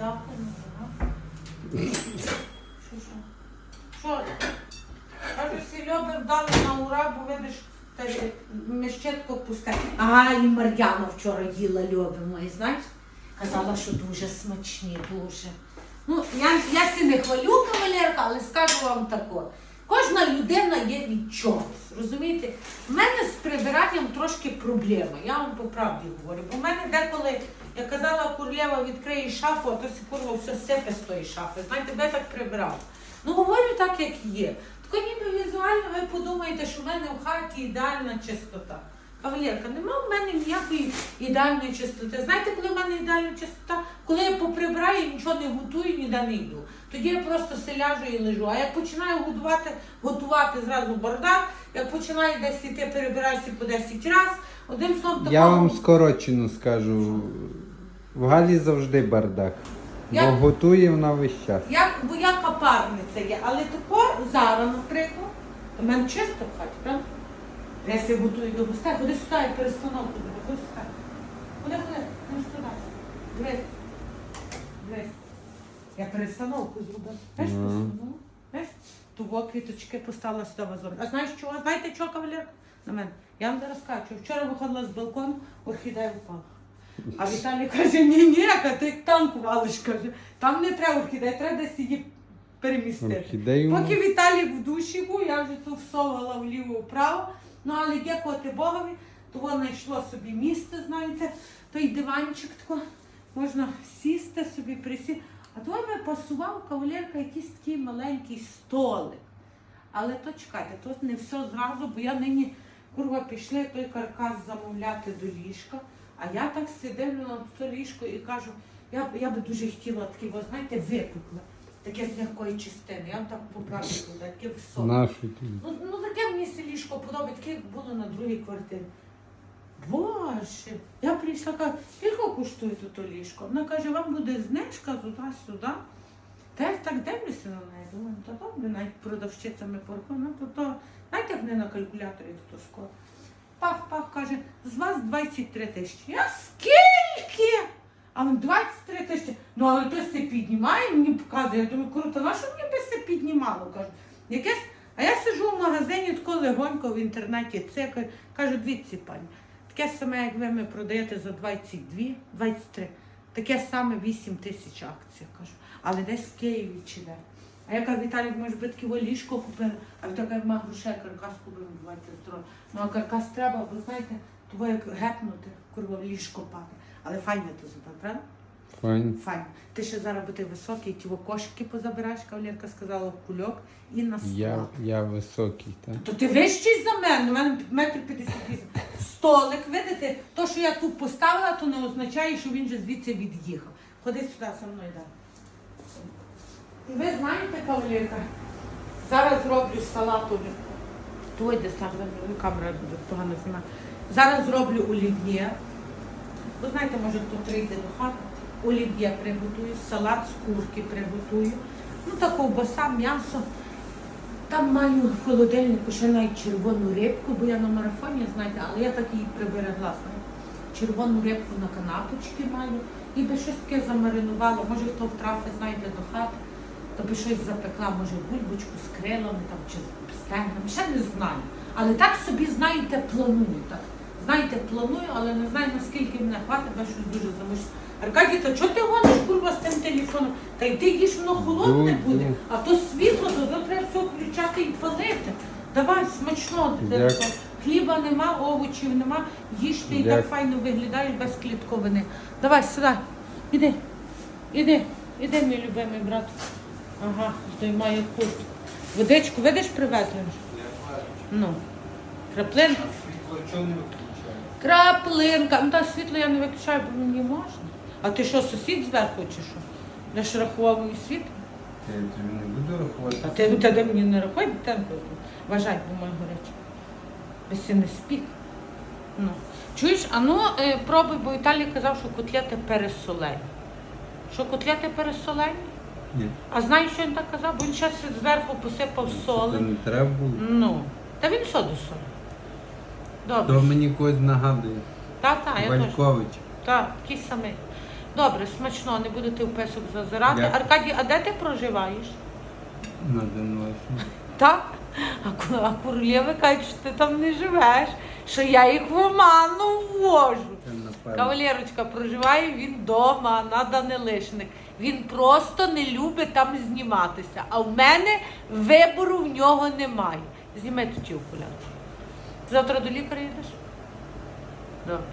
Ага. Що, що? Що? Кажу, Сільоби на ура, бо видиш, міщетко пусте. Ага, і Мар'яна вчора їла льоби мої, знаєш? Казала, що дуже смачні, дуже. Ну, я, я сі не хвалю кавалерка, але скажу вам тако. Кожна людина є від чогось. Розумієте? У мене з прибиранням трошки проблема. Я вам по правді говорю. Бо в мене деколи, я казала, Курлєва відкриє шафу, а то курва все сипе з тої шафи. Знаєте, де так прибирав? Ну, говорю так, як є. Тако ніби візуально ви подумаєте, що в мене в хаті ідеальна чистота. Кавалерка, нема в мене ніякої ідеальної чистоти. Знаєте, коли в мене ідеальна чистота? Коли я поприбираю, нічого не готую, ніде не йду. Тоді я просто селяжу і лежу. А як починаю годувати, готувати зразу бардак, як починаю десь іти, перебираюся по 10 разів, одним словом Я вам скорочено скажу. В Галі завжди бардак. Бо Я- готує вона весь час. Як, бо я капарниця є, але тако зараз, наприклад, у мене чисто в хаті, правда? Я себе готую до гостей, ходи сюди, я перестановку ходи сюди. Ходи, ходи, не встидайся. Дивись. Дивись. Я перестановку зробила. Знаєш, перестановку? Знаєш? Того квіточки поставила сюди вазон. А знаєш чого? Знаєте чого, кавалерка? На мене. Я вам зараз кажу, вчора виходила з балкону, орхідея впала. А Віталій каже, ні, ні, ти як танк валиш, каже. Там не треба орхідея, треба десь її перемістити. Орхідею. Поки Віталій в душі був, я вже тут всовувала вліво вправо. Ну, але дякувати Богові, то воно знайшло собі місце, знаєте, той диванчик тако, можна сісти собі, присісти. А то ми пасував кавалерка якийсь такий маленький столик. Але то чекайте, то не все зразу, бо я нині курва пішли той каркас замовляти до ліжка. А я так сидив на це ліжко і кажу, я, я би дуже хотіла таке, ви знаєте, випекла. Таке з м'якої частини. Я вам так поправлю, таке високе. Ну, ну таке мені це ліжко подобається, таке як було на другій квартирі. Боже, я прийшла, кажу, скільки коштує тут ліжко? Вона каже, вам буде знижка туди-сюди. Та я так дивлюся на неї, думаю, то добре, навіть продавщицями порахую, ну то то, знаєте, як не на калькуляторі то скоро. Пах-пах каже, з вас 23 тисячі. Я скільки? А він 23 тисячі. Ну, але то все піднімає, мені показує. Я думаю, круто, на що мені би все піднімало? Кажу, якесь. А я сиджу в магазині, тако легонько в інтернеті цикаю. Кажу, дивіться, пані, таке саме, як ви ми продаєте за 22, 23. Таке саме 8 тисяч акцій, кажу. Але десь в Києві чи де. А я кажу, Віталік, може би таке ліжко купили, а він така має грошей, каркас купив, давайте здорово. Ну а каркас треба, бо знаєте, того як гепнути, курва ліжко падає. Але файно то зробив, правда? Файн. Файно. Ти ще зараз бути високий, ті кошики позабираєш, кавалерка сказала, кульок і на склад. Я, я високий, так? То ти вищий за мене, у мене метр п'ятдесят вісім. Столик, видите, то, що я тут поставила, то не означає, що він же звідси від'їхав. Ходи сюди зі мною далі. І ви знаєте, кавалерка, зараз зроблю салату. Той де сам камера буде погано знімає. Зараз зроблю олів'є. Ви знаєте, може хто прийде до хати, олів'є приготую, салат з курки приготую. Ну та ковбаса, м'ясо. Там маю в холодильнику ще навіть червону рибку, бо я на марафоні, знаєте, але я так її приберегла. Червону рибку на канапочки маю. І би щось таке замаринувала. Може хто втрафи знайде до хати, то би щось запекла, може бульбочку з крилами там, чи з стегнами, ще не знаю. Але так собі, знаєте, планую. Так. Знаєте, планую, але не знаю, наскільки мене хватить, бо щось дуже замишлю. Аркадій, то чого ти гониш курва з тим телефоном? Та й ти їж, воно холодне буде, а то світло, то, то треба все включати і палити. Давай, смачно, Дякую. дитинко. Хліба нема, овочів нема, їж ти і так файно виглядаєш без клітковини. Давай, сюди, іди, іди, іди, мій любимий брат. Ага, здоймає куртку. Водичку, видиш, привезли? Ну, краплинка. Краплинка. Ну та світло я не виключаю, бо мені можна. А ти що, сусід зверху чи що? Не ж рахував світло? Я тобі не буду рахувати. А ти тоді мені не рахуй, дитинко. Вважай, бо моє горяче. Без си не спік. Ну. Чуєш, а ну е, пробуй, бо Віталій казав, що котлети пересолені. Що котлети пересолені? Ні. А знаєш, що він так казав? Бо він ще зверху посипав Це соли. не треба було. Ну. Та він соду соль. Добре. То мені когось нагадує. Та, та, я теж. Валькович. Так, такий самий. Добре, смачно, не будете в песок зазирати. Дякую. Аркадій, а де ти проживаєш? На Донбасі. Так? А, а королєви кажуть, що ти там не живеш, що я їх в оману ввожу. Кавалерочка проживає він вдома на Данилишних. Він просто не любить там зніматися. А в мене вибору в нього немає. Зніми ті окуляри. Завтра до лікаря йдеш? Добре.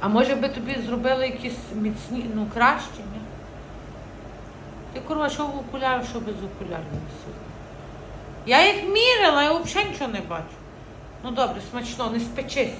А може би тобі зробили якісь міцні, ну кращі, ні? Ти курва, що в окуляр, що без окулярів носити? Я їх мірила, я взагалі нічого не бачу. Ну добре, смачно, не спечись.